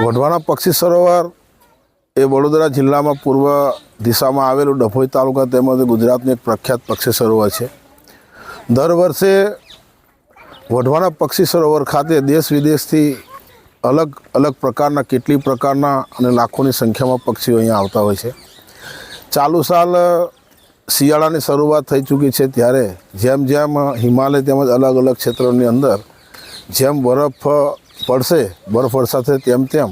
વઢવાણા પક્ષી સરોવર એ વડોદરા જિલ્લામાં પૂર્વ દિશામાં આવેલું ડભોઈ તાલુકા તેમજ ગુજરાતનું એક પ્રખ્યાત પક્ષી સરોવર છે. દર વર્ષે વઢવાણા પક્ષી સરોવર ખાતે દેશ વિદેશથી અલગ અલગ પ્રકારના કેટલી પ્રકારના અને લાખોની સંખ્યામાં પક્ષીઓ અહીંયા આવતા હોય છે. ચાલુ સાલ શિયાળાની શરૂઆત થઈ ચૂકી છે ત્યારે જેમ જેમ હિમાલય તેમજ અલગ અલગ ક્ષેત્રોની અંદર જેમ બરફ પડશે બરફ વરસાદ તેમ તેમ.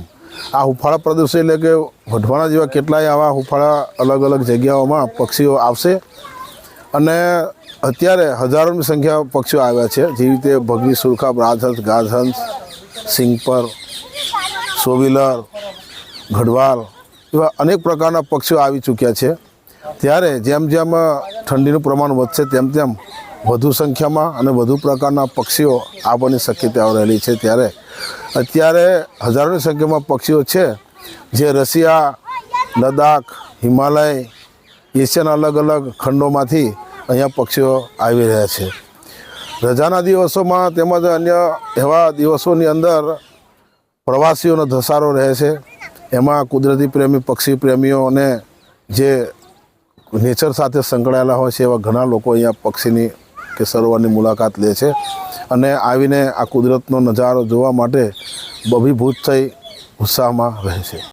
આ હુફાળા પ્રદેશો એટલે કે વઢવાણા જેવા કેટલાય આવા હુફાળા અલગ અલગ જગ્યાઓમાં પક્ષીઓ આવશે. અને અત્યારે હજારોની સંખ્યા પક્ષીઓ આવ્યા છે. જેવી રીતે ભગવી સુરખાબ રાજહંસ ગાજહંસ સિંગપર સોવિલર ગઢવાલ એવા અનેક પ્રકારના પક્ષીઓ આવી ચૂક્યા છે. ત્યારે જેમ જેમ ઠંડીનું પ્રમાણ વધશે તેમ તેમ વધુ સંખ્યામાં અને વધુ પ્રકારના પક્ષીઓ આવવાની શક્યતાઓ રહેલી છે ત્યારે. અત્યારે હજારોની સંખ્યામાં પક્ષીઓ છે, જે રશિયા, લદ્દાખ, હિમાલય, એશિયાના અલગ અલગ ખંડોમાંથી અહીંયા પક્ષીઓ આવી રહ્યા છે. રજાના દિવસોમાં તેમજ અન્ય એવા દિવસોની અંદર પ્રવાસીઓનો ધસારો રહે છે. એમાં કુદરતી પ્રેમી, પક્ષી પ્રેમીઓને જે નેચર સાથે સંકળાયેલા હોય છે એવા ઘણા લોકો અહીંયા પક્ષીની કે સરોવરની મુલાકાત લે છે. અને આવીને આ કુદરતનો નજારો જોવા માટે અભિભૂત થઈ ઉત્સાહમાં રહે છે.